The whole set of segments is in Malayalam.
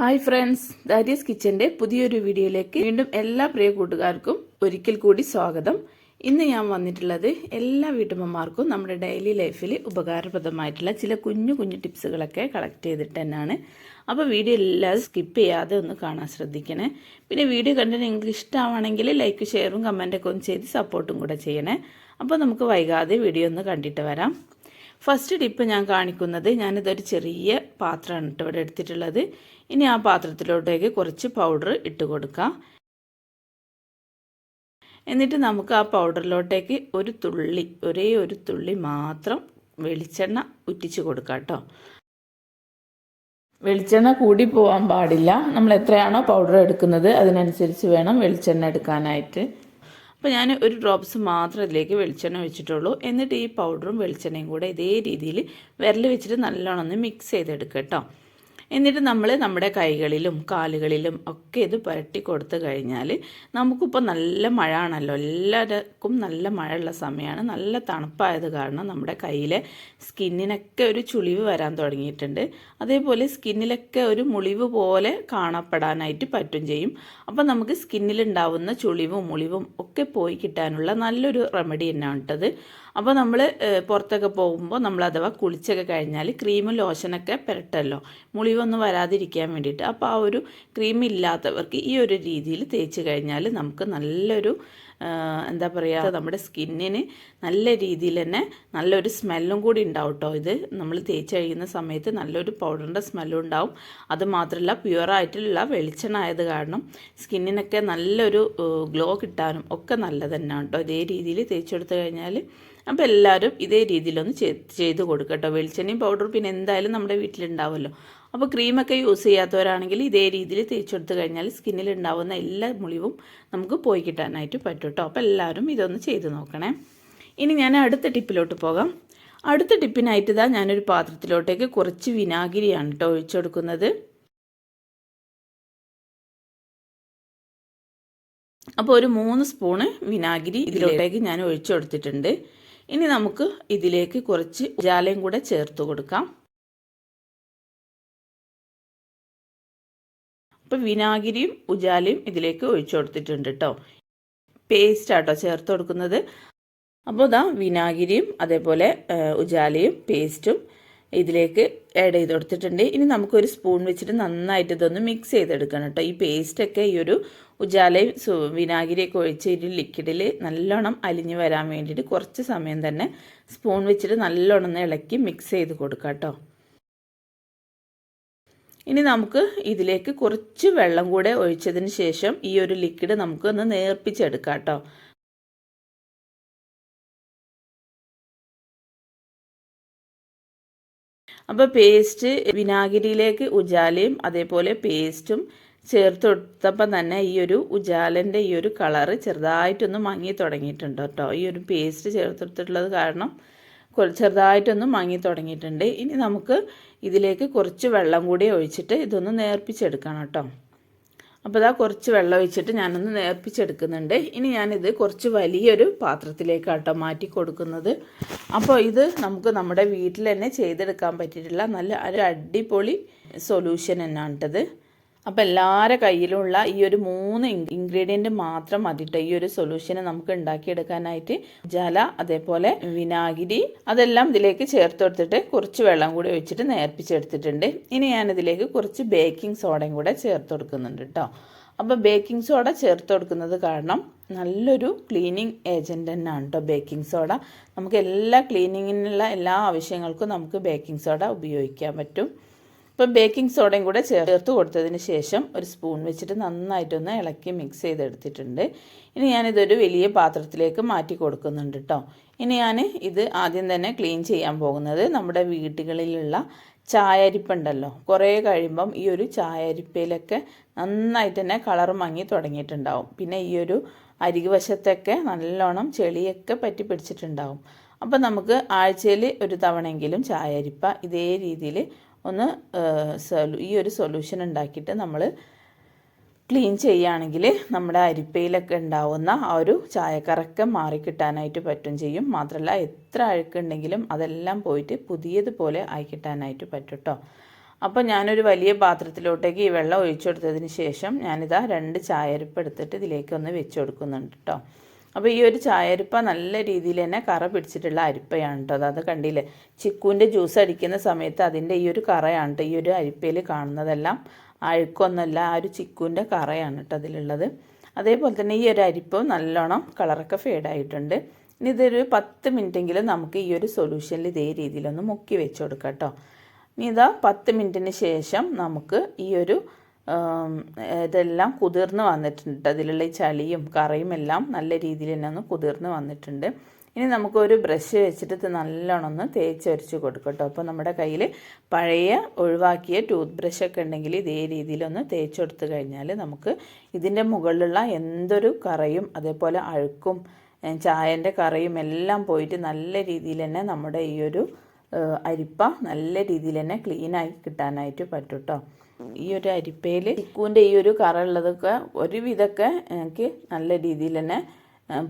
ഹായ് ഫ്രണ്ട്സ് ദാരിയസ് കിച്ചന്റെ പുതിയൊരു വീഡിയോയിലേക്ക് വീണ്ടും എല്ലാ പ്രിയ കൂട്ടുകാർക്കും ഒരിക്കൽ കൂടി സ്വാഗതം. ഇന്ന് ഞാൻ വന്നിട്ടുള്ളത് എല്ലാ വീട്ടമ്മമാർക്കും നമ്മുടെ ഡെയിലി ലൈഫിൽ ഉപകാരപ്രദമായിട്ടുള്ള ചില കുഞ്ഞു കുഞ്ഞു ടിപ്സുകളൊക്കെ കളക്ട് ചെയ്തിട്ട് തന്നെയാണ്. അപ്പോൾ വീഡിയോ എല്ലാവരും സ്കിപ്പ് ചെയ്യാതെ ഒന്ന് കാണാൻ ശ്രദ്ധിക്കണേ. പിന്നെ വീഡിയോ കണ്ടിട്ട് നിങ്ങൾക്ക് ഇഷ്ടമാണെങ്കിൽ ലൈക്ക് ഷെയറും കമന്റൊക്കെ ഒന്ന് ചെയ്ത് സപ്പോർട്ടും കൂടെ ചെയ്യണേ. അപ്പോൾ നമുക്ക് വൈകാതെ വീഡിയോ ഒന്ന് കണ്ടിട്ട് വരാം. ഫസ്റ്റ് ഡിപ്പ് ഞാൻ കാണിക്കുന്നത് ഞാനിതൊരു ചെറിയ പാത്രമാണ് കേട്ടോ ഇവിടെ എടുത്തിട്ടുള്ളത്. ഇനി ആ പാത്രത്തിലോട്ടേക്ക് കുറച്ച് പൗഡർ ഇട്ട് കൊടുക്കാം. എന്നിട്ട് നമുക്ക് ആ പൗഡറിലോട്ടേക്ക് ഒരു തുള്ളി ഒരേ ഒരു തുള്ളി മാത്രം വെളിച്ചെണ്ണ ഉറ്റിച്ച് കൊടുക്കാം കേട്ടോ. വെളിച്ചെണ്ണ കൂടി പോകാൻ പാടില്ല. നമ്മൾ എത്രയാണോ പൗഡർ എടുക്കുന്നത് അതിനനുസരിച്ച് വേണം വെളിച്ചെണ്ണ എടുക്കാനായിട്ട്. അപ്പോൾ ഞാൻ ഒരു ഡ്രോപ്സ് മാത്രം ഇതിലേക്ക് വെളിച്ചെണ്ണ വെച്ചിട്ടുള്ളൂ എന്നിട്ട് ഈ പൗഡറും വെളിച്ചെണ്ണയും കൂടെ ഇതേ രീതിയിൽ വിരൽ വെച്ചിട്ട് നല്ലോണം ഒന്ന് മിക്സ് ചെയ്തെടുക്കുക കേട്ടോ എന്നിട്ട് നമ്മൾ നമ്മുടെ കൈകളിലും കാലുകളിലും ഒക്കെ ഇത് പുരട്ടി കൊടുത്തു കഴിഞ്ഞാൽ നമുക്കിപ്പോൾ നല്ല മഴ ആണല്ലോ എല്ലാവർക്കും നല്ല മഴയുള്ള സമയമാണ് നല്ല തണുപ്പായത് കാരണം നമ്മുടെ കയ്യിലെ സ്കിന്നിനൊക്കെ ഒരു ചുളിവ് വരാൻ തുടങ്ങിയിട്ടുണ്ട്. അതേപോലെ സ്കിന്നിലൊക്കെ ഒരു മുളിവ് പോലെ കാണപ്പെടാനായിട്ട് പറ്റും ചെയ്യും. അപ്പോൾ നമുക്ക് സ്കിന്നിലുണ്ടാവുന്ന ചുളിവും മുളിവും ഒക്കെ പോയി കിട്ടാനുള്ള നല്ലൊരു റെമഡി തന്നെയാണ് കേട്ടത്. അപ്പോൾ നമ്മൾ പുറത്തൊക്കെ പോകുമ്പോൾ നമ്മൾ അഥവാ കുളിച്ചൊക്കെ കഴിഞ്ഞാൽ ക്രീമും ലോഷനൊക്കെ പുരട്ടല്ലോ. മുളിവൊന്നും വരാതിരിക്കാൻ വേണ്ടിയിട്ട്. അപ്പോൾ ആ ഒരു ക്രീം ഇല്ലാത്തവർക്ക് ഈ ഒരു രീതിയിൽ തേച്ച് കഴിഞ്ഞാൽ നമുക്ക് നല്ലൊരു എന്താ പറയുക നമ്മുടെ സ്കിന്നിന് നല്ല രീതിയിൽ തന്നെ നല്ലൊരു സ്മെല്ലും കൂടി ഉണ്ടാവും കേട്ടോ ഇത് നമ്മൾ തേച്ച് കഴിയുന്ന സമയത്ത് നല്ലൊരു പൗഡറിന്റെ സ്മെല്ലും ഉണ്ടാവും. അത് മാത്രമല്ല പ്യുവറായിട്ടുള്ള വെളിച്ചെണ്ണ ആയത് കാരണം സ്കിന്നിനൊക്കെ നല്ലൊരു ഗ്ലോ കിട്ടാനും ഒക്കെ നല്ലത് തന്നെയാണ് കേട്ടോ ഇതേ രീതിയിൽ തേച്ചെടുത്ത് കഴിഞ്ഞാൽ അപ്പോൾ എല്ലാവരും ഇതേ രീതിയിലൊന്ന് ചെയ്ത് കൊടുക്കട്ടോ. കേട്ടോ വെളിച്ചെണ്ണയും പൗഡറും പിന്നെ എന്തായാലും നമ്മുടെ വീട്ടിലുണ്ടാവുമല്ലോ. അപ്പോൾ ക്രീമൊക്കെ യൂസ് ചെയ്യാത്തവരാണെങ്കിൽ ഇതേ രീതിയിൽ തേച്ചെടുത്ത് കഴിഞ്ഞാൽ സ്കിന്നിൽ ഉണ്ടാവുന്ന എല്ലാ മുളിവും നമുക്ക് പോയി കിട്ടാനായിട്ട് പറ്റും കേട്ടോ അപ്പോൾ എല്ലാവരും ഇതൊന്ന് ചെയ്ത് നോക്കണേ. ഇനി ഞാൻ അടുത്ത ടിപ്പിലോട്ട് പോകാം. അടുത്ത ടിപ്പിനായിട്ട് ഇതാ ഞാനൊരു പാത്രത്തിലോട്ടേക്ക് കുറച്ച് വിനാഗിരിയാണ് കേട്ടോ ഒഴിച്ചെടുക്കുന്നത് അപ്പോൾ ഒരു മൂന്ന് സ്പൂണ് വിനാഗിരി ഇതിലോട്ടേക്ക് ഞാൻ ഒഴിച്ചു കൊടുത്തിട്ടുണ്ട്. ഇനി നമുക്ക് ഇതിലേക്ക് കുറച്ച് ഉജാലയും കൂടെ ചേർത്ത് കൊടുക്കാം. അപ്പോൾ വിനാഗിരിയും ഉജാലയും ഇതിലേക്ക് ഒഴിച്ചു കൊടുത്തിട്ടുണ്ട് കേട്ടോ പേസ്റ്റ് ആട്ടോ ചേർത്ത് കൊടുക്കുന്നത്. അപ്പോൾ ഇതാ വിനാഗിരിയും അതേപോലെ ഉജാലയും പേസ്റ്റും ഇതിലേക്ക് ആഡ് ചെയ്ത് കൊടുത്തിട്ടുണ്ട്. ഇനി നമുക്കൊരു സ്പൂൺ വെച്ചിട്ട് നന്നായിട്ട് ഇതൊന്ന് മിക്സ് ചെയ്തെടുക്കണം കേട്ടോ. ഈ പേസ്റ്റൊക്കെ ഈ ഒരു ഉജാലയും വിനാഗിരിയൊക്കെ ഒഴിച്ച് ഒരു ലിക്വിഡിൽ നല്ലോണം അലിഞ്ഞു വരാൻ വേണ്ടിയിട്ട് കുറച്ച് സമയം തന്നെ സ്പൂൺ വെച്ചിട്ട് നല്ലോണം ഇളക്കി മിക്സ് ചെയ്ത് കൊടുക്കാം കേട്ടോ. ഇനി നമുക്ക് ഇതിലേക്ക് കുറച്ച് വെള്ളം കൂടെ ഒഴിച്ചതിന് ശേഷം ഈ ഒരു ലിക്വിഡ് നമുക്ക് ഒന്ന് നേർപ്പിച്ചെടുക്കാം കേട്ടോ. അപ്പോൾ പേസ്റ്റ് വിനാഗിരിയിലേക്ക് ഉജാലയും അതേപോലെ പേസ്റ്റും ചേർത്ത് കൊടുത്തപ്പോൾ തന്നെ ഈ ഒരു ഉജാലന്റെ ഈ ഒരു കളറ് ചെറുതായിട്ടൊന്ന് മങ്ങി തുടങ്ങിയിട്ടുണ്ട് കേട്ടോ. ഈ ഒരു പേസ്റ്റ് ചേർത്തെടുത്തിട്ടുള്ളത് കാരണം ചെറുതായിട്ടൊന്ന് മങ്ങി തുടങ്ങിയിട്ടുണ്ട്. ഇനി നമുക്ക് ഇതിലേക്ക് കുറച്ച് വെള്ളം കൂടി ഒഴിച്ചിട്ട് ഇതൊന്ന് നേർപ്പിച്ചെടുക്കണം കേട്ടോ. അപ്പോൾ ഇതാ കുറച്ച് വെള്ളം ഒഴിച്ചിട്ട് ഞാനൊന്ന് നേർപ്പിച്ചെടുക്കുന്നുണ്ട്. ഇനി ഞാനിത് കുറച്ച് വലിയൊരു പാത്രത്തിലേക്കാട്ടോ മാറ്റി കൊടുക്കുന്നത് അപ്പോൾ ഇത് നമുക്ക് നമ്മുടെ വീട്ടിൽ തന്നെ ചെയ്തെടുക്കാൻ പറ്റിയിട്ടുള്ള നല്ല ഒരു അടിപൊളി സൊല്യൂഷൻ കേട്ടത് അപ്പോൾ എല്ലാവരുടെ കയ്യിലുള്ള ഈ ഒരു മൂന്ന് ഇൻഗ്രീഡിയന്റ് മാത്രം മതിട്ടോ. ഈ ഒരു സൊല്യൂഷന് നമുക്ക് ഉണ്ടാക്കിയെടുക്കാനായിട്ട് ജല അതേപോലെ വിനാഗിരി അതെല്ലാം ഇതിലേക്ക് ചേർത്ത് കൊടുത്തിട്ട് കുറച്ച് വെള്ളം കൂടി ഒഴിച്ചിട്ട് നേർപ്പിച്ചെടുത്തിട്ടുണ്ട്. ഇനി ഞാനിതിലേക്ക് കുറച്ച് ബേക്കിംഗ് സോഡയും കൂടെ ചേർത്ത് കൊടുക്കുന്നുണ്ട് കേട്ടോ അപ്പോൾ ബേക്കിംഗ് സോഡ ചേർത്ത് കൊടുക്കുന്നത് കാരണം നല്ലൊരു ക്ലീനിങ് ഏജന്റ് തന്നെയാണ് കേട്ടോ ബേക്കിംഗ് സോഡ നമുക്ക് എല്ലാ ക്ലീനിങ്ങിനുള്ള എല്ലാ ആവശ്യങ്ങൾക്കും നമുക്ക് ബേക്കിംഗ് സോഡ ഉപയോഗിക്കാൻ പറ്റും. ഇപ്പം ബേക്കിംഗ് സോഡയും കൂടെ ചേർത്ത് കൊടുത്തതിന് ശേഷം ഒരു സ്പൂൺ വെച്ചിട്ട് നന്നായിട്ടൊന്ന് ഇളക്കി മിക്സ് ചെയ്തെടുത്തിട്ടുണ്ട്. ഇനി ഞാനിതൊരു വലിയ പാത്രത്തിലേക്ക് മാറ്റി കൊടുക്കുന്നുണ്ട് കേട്ടോ ഇനി ഞാൻ ഇത് ആദ്യം തന്നെ ക്ലീൻ ചെയ്യാൻ പോകുന്നത് നമ്മുടെ വീടുകളിലുള്ള ചായരിപ്പുണ്ടല്ലോ. കുറേ കഴിയുമ്പം ഈ ഒരു ചായരിപ്പയിലൊക്കെ നന്നായിട്ട് തന്നെ കളർ മങ്ങി തുടങ്ങിയിട്ടുണ്ടാവും. പിന്നെ ഈ ഒരു അരികുവശത്തൊക്കെ നല്ലോണം ചെളിയൊക്കെ പറ്റി പിടിച്ചിട്ടുണ്ടാവും. അപ്പം നമുക്ക് ആഴ്ചയിൽ ഒരു തവണയെങ്കിലും ചായരിപ്പ ഇതേ രീതിയിൽ ഒന്ന് ഈ ഒരു സൊല്യൂഷൻ ഉണ്ടാക്കിയിട്ട് നമ്മൾ ക്ലീൻ ചെയ്യുകയാണെങ്കിൽ നമ്മുടെ അരിപ്പയിലൊക്കെ ഉണ്ടാവുന്ന ആ ഒരു ചായക്കറക്ക മാറിക്കിട്ടാനായിട്ട് പറ്റും ചെയ്യും. മാത്രമല്ല എത്ര അഴുക്കുണ്ടെങ്കിലും അതെല്ലാം പോയിട്ട് പുതിയതുപോലെ ആയി കിട്ടാനായിട്ട് പറ്റും കേട്ടോ അപ്പോൾ ഞാനൊരു വലിയ പാത്രത്തിലോട്ടേക്ക് ഈ വെള്ളം ഒഴിച്ചു കൊടുത്തതിന് ശേഷം ഞാനിതാ രണ്ട് ചായരിപ്പ് എടുത്തിട്ട് ഇതിലേക്ക് ഒന്ന് വെച്ച് കൊടുക്കുന്നുണ്ട് കേട്ടോ അപ്പോൾ ഈ ഒരു ചായരിപ്പ നല്ല രീതിയിൽ തന്നെ കറ പിടിച്ചിട്ടുള്ള അരിപ്പയാണ് കേട്ടോ അത് കണ്ടില്ലേ? ചിക്കുവിന്റെ ജ്യൂസ് അടിക്കുന്ന സമയത്ത് അതിന്റെ ഈ ഒരു കറയാണ് കേട്ടോ ഈ ഒരു അരിപ്പയിൽ കാണുന്നതെല്ലാം. അഴുക്കൊന്നല്ല ആ ഒരു ചിക്കുവിന്റെ കറയാണ് കേട്ടോ അതിലുള്ളത്. അതേപോലെ തന്നെ ഈ ഒരു അരിപ്പ് നല്ലോണം കളറൊക്കെ ഫേഡായിട്ടുണ്ട്. ഇനി ഇതൊരു പത്ത് മിനിറ്റെങ്കിലും നമുക്ക് ഈ ഒരു സൊല്യൂഷനിൽ ഇതേ രീതിയിലൊന്ന് മുക്കി വെച്ച് കൊടുക്കാം കേട്ടോ ഇനി ഇതാ പത്ത് മിനിറ്റിന് ശേഷം നമുക്ക് ഈ ഒരു ഇതെല്ലാം കുതിർന്ന് വന്നിട്ടുണ്ട്. അതിലുള്ള ഈ ചളിയും കറയും എല്ലാം നല്ല രീതിയിൽ തന്നെ ഒന്ന് കുതിർന്ന് വന്നിട്ടുണ്ട്. ഇനി നമുക്കൊരു ബ്രഷ് വെച്ചിട്ട് നല്ലോണം ഒന്ന് തേച്ചൊരച്ച് കൊടുക്കും കേട്ടോ. അപ്പോൾ നമ്മുടെ കയ്യിൽ പഴയ ഒഴിവാക്കിയ ടൂത്ത് ബ്രഷ് ഒക്കെ ഉണ്ടെങ്കിൽ ഇതേ രീതിയിലൊന്ന് തേച്ച് കൊടുത്തു കഴിഞ്ഞാൽ നമുക്ക് ഇതിന്റെ മുകളിലുള്ള എന്തൊരു കറയും അതേപോലെ അഴുക്കും ചായന്റെ കറയും എല്ലാം പോയിട്ട് നല്ല രീതിയിൽ തന്നെ നമ്മുടെ ഈ ഒരു അരിപ്പ നല്ല രീതിയിൽ തന്നെ ക്ലീനായി കിട്ടാനായിട്ട് പറ്റും കേട്ടോ. ഈ ഒരു അരിപ്പയിൽ ചിക്കുവിന്റെ ഈ ഒരു കറ ഉള്ളതൊക്കെ ഒരുവിധമൊക്കെ എനിക്ക് നല്ല രീതിയിൽ തന്നെ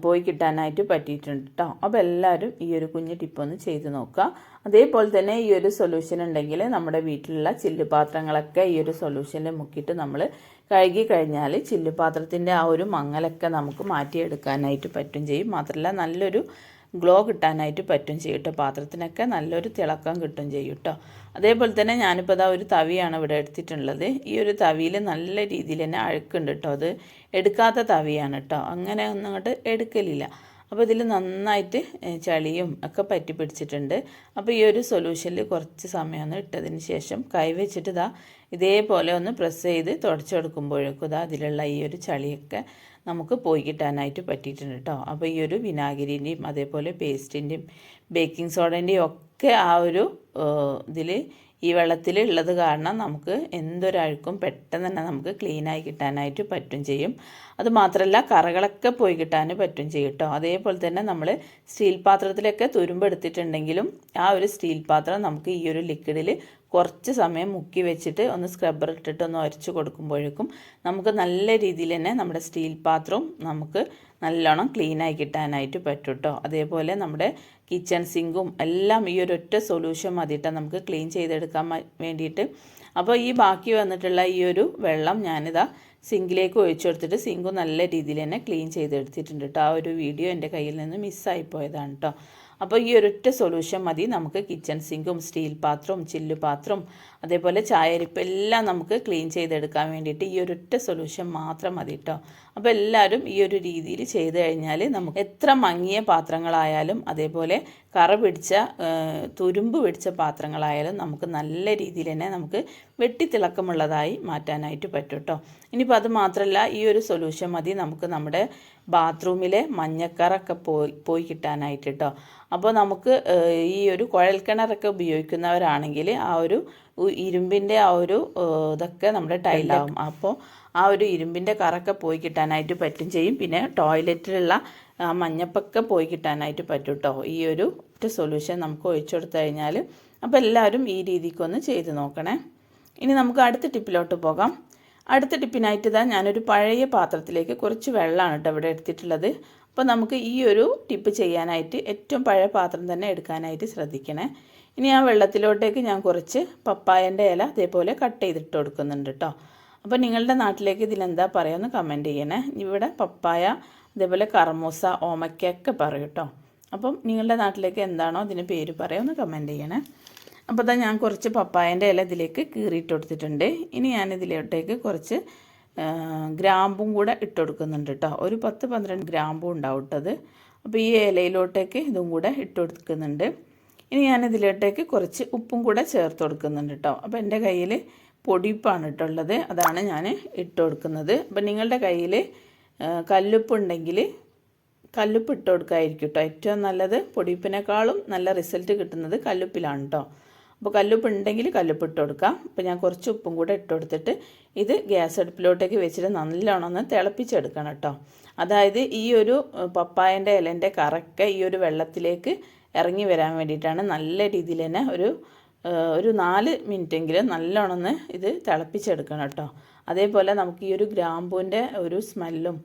പോയി കിട്ടാനായിട്ട് പറ്റിയിട്ടുണ്ട് കേട്ടോ അപ്പോൾ എല്ലാവരും ഈ ഒരു കുഞ്ഞ് ടിപ്പ് ഒന്ന് ചെയ്ത് നോക്കുക. അതേപോലെ തന്നെ ഈ ഒരു സൊല്യൂഷൻ ഉണ്ടെങ്കിൽ നമ്മുടെ വീട്ടിലുള്ള ചില്ലുപാത്രങ്ങളൊക്കെ ഈ ഒരു സൊല്യൂഷനിൽ മുക്കിയിട്ട് നമ്മൾ കഴുകി കഴിഞ്ഞാൽ ചില്ലുപാത്രത്തിന്റെ ആ ഒരു മങ്ങലൊക്കെ നമുക്ക് മാറ്റിയെടുക്കാനായിട്ട് പറ്റും ചെയ്യും. മാത്രമല്ല നല്ലൊരു ഗ്ലോ കിട്ടാനായിട്ട് പറ്റും ചെയ്യും കേട്ടോ. പാത്രത്തിനൊക്കെ നല്ലൊരു തിളക്കം കിട്ടും ചെയ്യും കേട്ടോ. അതേപോലെ തന്നെ ഞാനിപ്പോൾ അതാ ഒരു തവിയാണ് ഇവിടെ എടുത്തിട്ടുള്ളത്. ഈ ഒരു തവിയിൽ നല്ല രീതിയിൽ തന്നെ അഴുക്കുണ്ട് കേട്ടോ. അത് എടുക്കാത്ത തവിയാണ് കേട്ടോ. അങ്ങനെ ഒന്നും അങ്ങോട്ട് എടുക്കലില്ല. അപ്പോൾ ഇതിൽ നന്നായിട്ട് ചളിയും ഒക്കെ പറ്റി പിടിച്ചിട്ടുണ്ട്. അപ്പോൾ ഈ ഒരു സൊല്യൂഷനിൽ കുറച്ച് സമയം ഒന്ന് ഇട്ടതിന് ശേഷം കൈവച്ചിട്ട് ഇതാ ഇതേപോലെ ഒന്ന് പ്രസ് ചെയ്ത് തുടച്ചെടുക്കുമ്പോഴേക്കും ഇതാ അതിലുള്ള ഈ ഒരു ചളിയൊക്കെ നമുക്ക് പോയി കിട്ടാനായിട്ട് പറ്റിയിട്ടുണ്ട് കേട്ടോ അപ്പോൾ ഈ ഒരു വിനാഗിരിന്റെയും അതേപോലെ പേസ്റ്റിന്റെയും ബേക്കിംഗ് സോഡന്റെയും ഒക്കെ ആ ഒരു ഇതിൽ ഈ വെള്ളത്തിൽ ഉള്ളത് കാരണം നമുക്ക് എന്തൊരഴുക്കും പെട്ടെന്ന് തന്നെ നമുക്ക് ക്ലീനായി കിട്ടാനായിട്ട് പറ്റും ചെയ്യും. അതുമാത്രമല്ല കറകളൊക്കെ പോയി കിട്ടാൻ പറ്റും ചെയ്യും കേട്ടോ. അതേപോലെ തന്നെ നമ്മൾ സ്റ്റീൽ പാത്രത്തിലൊക്കെ തുരുമ്പെടുത്തിട്ടുണ്ടെങ്കിലും ആ ഒരു സ്റ്റീൽ പാത്രം നമുക്ക് ഈ ഒരു ലിക്വിഡിൽ കുറച്ച് സമയം മുക്കി വെച്ചിട്ട് ഒന്ന് സ്ക്രബ്ബർ ഇട്ടിട്ട് ഒന്ന് ഉരച്ച് കൊടുക്കുമ്പോഴേക്കും നമുക്ക് നല്ല രീതിയിൽ തന്നെ നമ്മുടെ സ്റ്റീൽ പാത്രവും നമുക്ക് നല്ലോണം ക്ലീനായി കിട്ടാനായിട്ട് പറ്റും കേട്ടോ. അതേപോലെ നമ്മുടെ കിച്ചൺ സിങ്കും എല്ലാം ഈ ഒരു ഒറ്റ സൊല്യൂഷൻ മതിയിട്ട് നമുക്ക് ക്ലീൻ ചെയ്തെടുക്കാൻ വേണ്ടിയിട്ട്. അപ്പോൾ ഈ ബാക്കി വന്നിട്ടുള്ള ഈ ഒരു വെള്ളം ഞാനിതാ സിങ്കിലേക്ക് ഒഴിച്ചു കൊടുത്തിട്ട് സിങ്ക് നല്ല രീതിയിൽ തന്നെ ക്ലീൻ ചെയ്തെടുത്തിട്ടുണ്ട് കേട്ടോ ആ ഒരു വീഡിയോ എന്റെ കയ്യിൽ നിന്ന് മിസ്സായി പോയതാണ് കേട്ടോ അപ്പോൾ ഈ ഒരൊറ്റ സൊല്യൂഷൻ മതി. നമുക്ക് കിച്ചൺ സിങ്കും സ്റ്റീൽ പാത്രവും ചില്ലു പാത്രവും അതേപോലെ ചായരിപ്പ് എല്ലാം നമുക്ക് ക്ലീൻ ചെയ്തെടുക്കാൻ വേണ്ടിയിട്ട് ഈ ഒരൊറ്റ സൊല്യൂഷൻ മാത്രം മതി കേട്ടോ അപ്പോൾ എല്ലാവരും ഈ ഒരു രീതിയിൽ ചെയ്ത് കഴിഞ്ഞാൽ നമുക്ക് എത്ര മങ്ങിയ പാത്രങ്ങളായാലും അതേപോലെ കറ പിടിച്ച തുരുമ്പ് പിടിച്ച പാത്രങ്ങളായാലും നമുക്ക് നല്ല രീതിയിൽ തന്നെ നമുക്ക് വെട്ടിത്തിളക്കമുള്ളതായി മാറ്റാനായിട്ട് പറ്റും കേട്ടോ ഇനിയിപ്പോൾ അത് മാത്രമല്ല ഈ ഒരു സൊല്യൂഷൻ മതി നമുക്ക് നമ്മുടെ ബാത്റൂമിലെ മഞ്ഞക്കറൊക്കെ പോയി പോയി കിട്ടാനായിട്ട് കേട്ടോ അപ്പോൾ നമുക്ക് ഈ ഒരു കുഴൽക്കിണറൊക്കെ ഉപയോഗിക്കുന്നവരാണെങ്കിൽ ആ ഒരു ഇരുമ്പിന്റെ ആ ഒരു ഇതൊക്കെ നമ്മുടെ ടൈലാവും. അപ്പോൾ ആ ഒരു ഇരുമ്പിന്റെ കറൊക്കെ പോയി കിട്ടാനായിട്ട് പറ്റും ചെയ്യും. പിന്നെ ടോയ്ലറ്റിലുള്ള ആ മഞ്ഞപ്പൊക്കെ പോയി കിട്ടാനായിട്ട് പറ്റും കേട്ടോ ഈ ഒരു സൊല്യൂഷൻ നമുക്ക് ഒഴിച്ചു കൊടുത്തു കഴിഞ്ഞാൽ അപ്പോൾ എല്ലാവരും ഈ രീതിക്കൊന്ന് ചെയ്ത് നോക്കണേ. ഇനി നമുക്ക് അടുത്ത ടിപ്പിലോട്ട് പോകാം. അടുത്ത ടിപ്പിനായിട്ട് ഇതാ ഞാനൊരു പഴയ പാത്രത്തിലേക്ക് കുറച്ച് വെള്ളമാണ് കേട്ടോ ഇവിടെ എടുത്തിട്ടുള്ളത്. അപ്പോൾ നമുക്ക് ഈ ഒരു ടിപ്പ് ചെയ്യാനായിട്ട് ഏറ്റവും പഴയ പാത്രം തന്നെ എടുക്കാനായിട്ട് ശ്രദ്ധിക്കണേ. ഇനി ആ വെള്ളത്തിലോട്ടേക്ക് ഞാൻ കുറച്ച് പപ്പായന്റെ ഇല അതേപോലെ കട്ട് ചെയ്തിട്ട് കൊടുക്കുന്നുണ്ട് കേട്ടോ അപ്പോൾ നിങ്ങളുടെ നാട്ടിലേക്ക് ഇതിലെന്താ പറയുമെന്ന് കമന്റ് ചെയ്യണേ. ഇവിടെ പപ്പായ അതേപോലെ കർമൂസ ഓമയ്ക്കൊക്കെ പറയും കേട്ടോ അപ്പം നിങ്ങളുടെ നാട്ടിലേക്ക് എന്താണോ അതിന് പേര് പറയുമെന്ന് കമന്റ് ചെയ്യണേ. അപ്പോൾ തന്നെ ഞാൻ കുറച്ച് പപ്പായന്റെ ഇല ഇതിലേക്ക് കീറിയിട്ട് കൊടുത്തിട്ടുണ്ട്. ഇനി ഞാൻ ഇതിലോട്ടേക്ക് കുറച്ച് ഗ്രാമ്പും കൂടെ ഇട്ട് കൊടുക്കുന്നുണ്ട് കേട്ടോ ഒരു പത്ത് പന്ത്രണ്ട് ഗ്രാമ്പും ഉണ്ടാവും ഇട്ടത് അപ്പോൾ ഈ ഇലയിലോട്ടേക്ക് ഇതും കൂടെ ഇട്ട് കൊടുക്കുന്നുണ്ട് ഇനി ഞാൻ ഇതിലോട്ടേക്ക് കുറച്ച് ഉപ്പും കൂടെ ചേർത്ത് കൊടുക്കുന്നുണ്ട് കേട്ടോ അപ്പോൾ എന്റെ കയ്യിൽ പൊടിപ്പാണ് ഇട്ടുള്ളത് അതാണ് ഞാൻ ഇട്ട് കൊടുക്കുന്നത് അപ്പം നിങ്ങളുടെ കയ്യിൽ കല്ലുപ്പ് ഉണ്ടെങ്കിൽ കല്ലുപ്പ് ഇട്ട് കൊടുക്കായിരിക്കും കേട്ടോ ഏറ്റവും നല്ലത് പൊടിപ്പിനേക്കാളും നല്ല റിസൾട്ട് കിട്ടുന്നത് കല്ലുപ്പിലാണ് കേട്ടോ അപ്പോൾ കല്ലുപ്പ് ഉണ്ടെങ്കിൽ കല്ലുപ്പ് ഇട്ട് കൊടുക്കാം. അപ്പോൾ ഞാൻ കുറച്ച് ഉപ്പും കൂടെ ഇട്ട് കൊടുത്തിട്ട് ഇത് ഗ്യാസ് അടുപ്പിലോട്ടേക്ക് വെച്ചിട്ട് നല്ലോണം തിളപ്പിച്ചെടുക്കണം കേട്ടോ. അതായത് ഈ ഒരു പപ്പായന്റെ ഇലന്റെ കറക്ക ഈ ഒരു വെള്ളത്തിലേക്ക് ഇറങ്ങി വരാൻ വേണ്ടിയിട്ടാണ് നല്ല രീതിയിൽ തന്നെ ഒരു ഒരു നാല് മിനിറ്റെങ്കിലും നല്ലോണം ഇത് തിളപ്പിച്ചെടുക്കണം കേട്ടോ. അതേപോലെ നമുക്ക് ഈ ഒരു ഗ്രാമ്പൂവിന്റെ ഒരു സ്മെല്ലും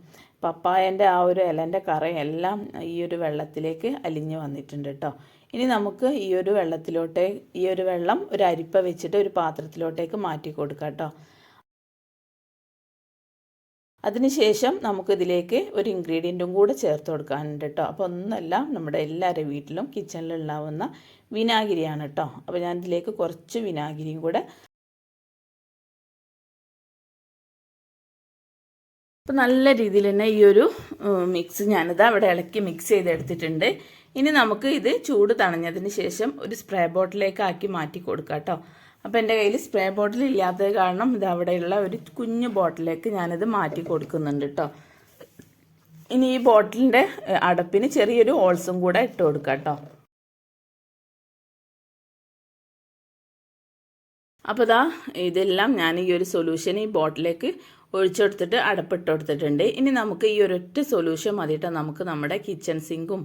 പപ്പായന്റെ ആ ഒരു ഇലന്റെ കറയെല്ലാം ഈ ഒരു വെള്ളത്തിലേക്ക് അലിഞ്ഞു വന്നിട്ടുണ്ട് കേട്ടോ ഇനി നമുക്ക് ഈ ഒരു വെള്ളത്തിലോട്ടേ ഈ ഒരു വെള്ളം ഒരു അരിപ്പ വെച്ചിട്ട് ഒരു പാത്രത്തിലോട്ടേക്ക് മാറ്റി കൊടുക്കാം കേട്ടോ അതിനുശേഷം നമുക്കിതിലേക്ക് ഒരു ഇൻഗ്രീഡിയന്റും കൂടെ ചേർത്ത് കൊടുക്കാനുണ്ട് കേട്ടോ അപ്പോൾ ഒന്നല്ല നമ്മുടെ എല്ലാവരുടെ വീട്ടിലും കിച്ചണിലുണ്ടാവുന്ന വിനാഗിരിയാണ് കേട്ടോ അപ്പോൾ ഞാൻ ഇതിലേക്ക് കുറച്ച് വിനാഗിരിയും കൂടെ അപ്പോൾ നല്ല രീതിയിൽ തന്നെ ഈ ഒരു മിക്സ് ഞാനിത് അവിടെ ഇളക്കി മിക്സ് ചെയ്തെടുത്തിട്ടുണ്ട്. ഇനി നമുക്ക് ഇത് ചൂട് തണഞ്ഞതിന് ശേഷം ഒരു സ്പ്രേ ബോട്ടിലേക്ക് ആക്കി മാറ്റി കൊടുക്കാം കേട്ടോ. അപ്പോൾ എന്റെ കയ്യിൽ സ്പ്രേ ബോട്ടിൽ ഇല്ലാത്തത് കാരണം ഇത് അവിടെയുള്ള ഒരു കുഞ്ഞു ബോട്ടിലേക്ക് ഞാനിത് മാറ്റി കൊടുക്കുന്നുണ്ട് കേട്ടോ. ഇനി ഈ ബോട്ടിലിന്റെ അടപ്പിന് ചെറിയൊരു ഓൾസും കൂടെ ഇട്ട് കൊടുക്കാം കേട്ടോ. അപ്പോൾ ഇതാ ഇതെല്ലാം ഞാൻ ഈ ഒരു സൊല്യൂഷൻ ഈ ബോട്ടിലേക്ക് ഒഴിച്ചെടുത്തിട്ട് അടപ്പിട്ട് കൊടുത്തിട്ടുണ്ട് ഇനി നമുക്ക് ഈ ഒരൊറ്റ സൊല്യൂഷൻ മതിയിട്ട് നമുക്ക് നമ്മുടെ കിച്ചൺ സിങ്കും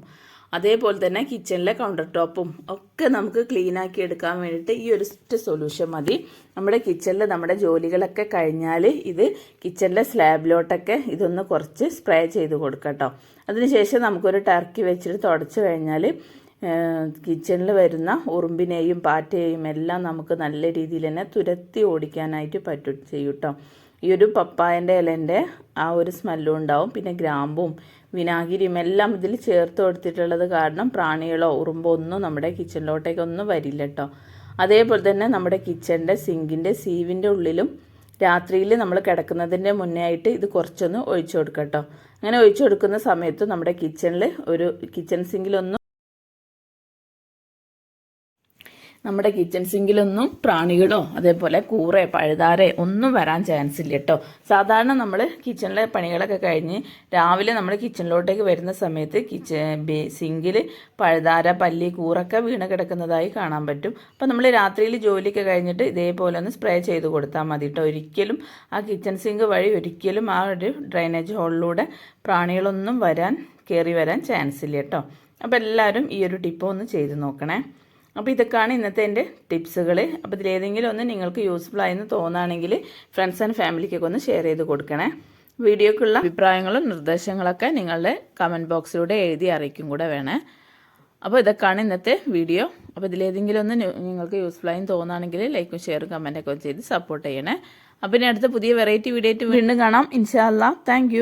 അതേപോലെ തന്നെ കിച്ചണിലെ കൗണ്ടർ ടോപ്പും ഒക്കെ നമുക്ക് ക്ലീൻ ആക്കി എടുക്കാൻ വേണ്ടിയിട്ട് ഈ ഒരു സൊല്യൂഷൻ മതി. നമ്മുടെ കിച്ചണിൽ നമ്മുടെ ജോലികളൊക്കെ കഴിഞ്ഞാൽ ഇത് കിച്ചണിലെ സ്ലാബിലോട്ടൊക്കെ ഇതൊന്ന് കുറച്ച് സ്പ്രേ ചെയ്ത് കൊടുക്കട്ടോ അതിനുശേഷം നമുക്കൊരു ടർക്കി വെച്ചിട്ട് തുടച്ചു കഴിഞ്ഞാൽ കിച്ചണിൽ വരുന്ന ഉറുമ്പിനെയും പാറ്റയെയും എല്ലാം നമുക്ക് നല്ല രീതിയിൽ തന്നെ തുരത്തി ഓടിക്കാനായിട്ട് പറ്റും ചെയ്യൂട്ടോ ഈ ഒരു പപ്പായന്റെ ഇലന്റെ ആ ഒരു സ്മെല്ലും ഉണ്ടാവും. പിന്നെ ഗ്രാമ്പും വിനാഗിരിയും എല്ലാം ഇതിൽ ചേർത്ത് കൊടുത്തിട്ടുള്ളത് കാരണം പ്രാണികളോ ഉറുമ്പോ ഒന്നും നമ്മുടെ കിച്ചണിലോട്ടേക്കൊന്നും വരില്ല കേട്ടോ അതേപോലെ തന്നെ നമ്മുടെ കിച്ചണിന്റെ സിങ്കിന്റെ സീവിന്റെ ഉള്ളിലും രാത്രിയിൽ നമ്മൾ കിടക്കുന്നതിന്റെ മുന്നേ ആയിട്ട് ഇത് കുറച്ചൊന്ന് ഒഴിച്ചു കൊടുക്കാം കേട്ടോ അങ്ങനെ ഒഴിച്ചു കൊടുക്കുന്ന സമയത്ത് നമ്മുടെ കിച്ചണിൽ ഒരു കിച്ചൺ സിങ്കിലൊന്നും നമ്മുടെ കിച്ചൺ സിങ്കിലൊന്നും പ്രാണികളോ അതേപോലെ കൂറ പഴുതാര ഒന്നും വരാൻ ചാൻസ് ഇല്ല കേട്ടോ സാധാരണ നമ്മൾ കിച്ചണിലെ പണികളൊക്കെ കഴിഞ്ഞ് രാവിലെ നമ്മൾ കിച്ചണിലോട്ടേക്ക് വരുന്ന സമയത്ത് കിച്ചൺ സിങ്കിൽ പഴുതാര പല്ലി കൂറൊക്കെ വീണ് കിടക്കുന്നതായി കാണാൻ പറ്റും. അപ്പോൾ നമ്മൾ രാത്രിയിൽ ജോലിയൊക്കെ കഴിഞ്ഞിട്ട് ഇതേപോലെ ഒന്ന് സ്പ്രേ ചെയ്ത് കൊടുത്താൽ മതി കേട്ടോ ഒരിക്കലും ആ കിച്ചൺ സിങ്ക് വഴി ഒരിക്കലും ആ ഒരു ഡ്രൈനേജ് ഹോളിലൂടെ പ്രാണികളൊന്നും വരാൻ കയറി വരാൻ ചാൻസ് ഇല്ല കേട്ടോ അപ്പോൾ എല്ലാവരും ഈ ഒരു ടിപ്പ് ഒന്ന് ചെയ്ത് നോക്കണേ. അപ്പോൾ ഇതൊക്കെയാണ് ഇന്നത്തെ എന്റെ ടിപ്സുകൾ. അപ്പോൾ ഇതിലേതെങ്കിലും ഒന്ന് നിങ്ങൾക്ക് യൂസ്ഫുൾ ആയെന്ന് തോന്നുകയാണെങ്കിൽ ഫ്രണ്ട്സ് ആൻഡ് ഫാമിലിക്കൊക്കെ ഒന്ന് ഷെയർ ചെയ്ത് കൊടുക്കണേ. വീഡിയോക്കുള്ള അഭിപ്രായങ്ങളും നിർദ്ദേശങ്ങളൊക്കെ നിങ്ങളുടെ കമന്റ് ബോക്സിലൂടെ എഴുതി അറിയിക്കും കൂടെ വേണേ. അപ്പോൾ ഇതൊക്കെയാണ് ഇന്നത്തെ വീഡിയോ അപ്പോൾ ഇതിലേതെങ്കിലും ഒന്ന് നിങ്ങൾക്ക് യൂസ്ഫുൾ ആയി തോന്നുകയാണെങ്കിൽ ലൈക്കും ഷെയറും കമന്റൊക്കെ ചെയ്ത് സപ്പോർട്ട് ചെയ്യണേ. അപ്പോൾ ഇനി അടുത്ത പുതിയ വെറൈറ്റി വീഡിയോ ആയിട്ട് വീണ്ടും കാണാം. ഇൻഷാല്ല താങ്ക്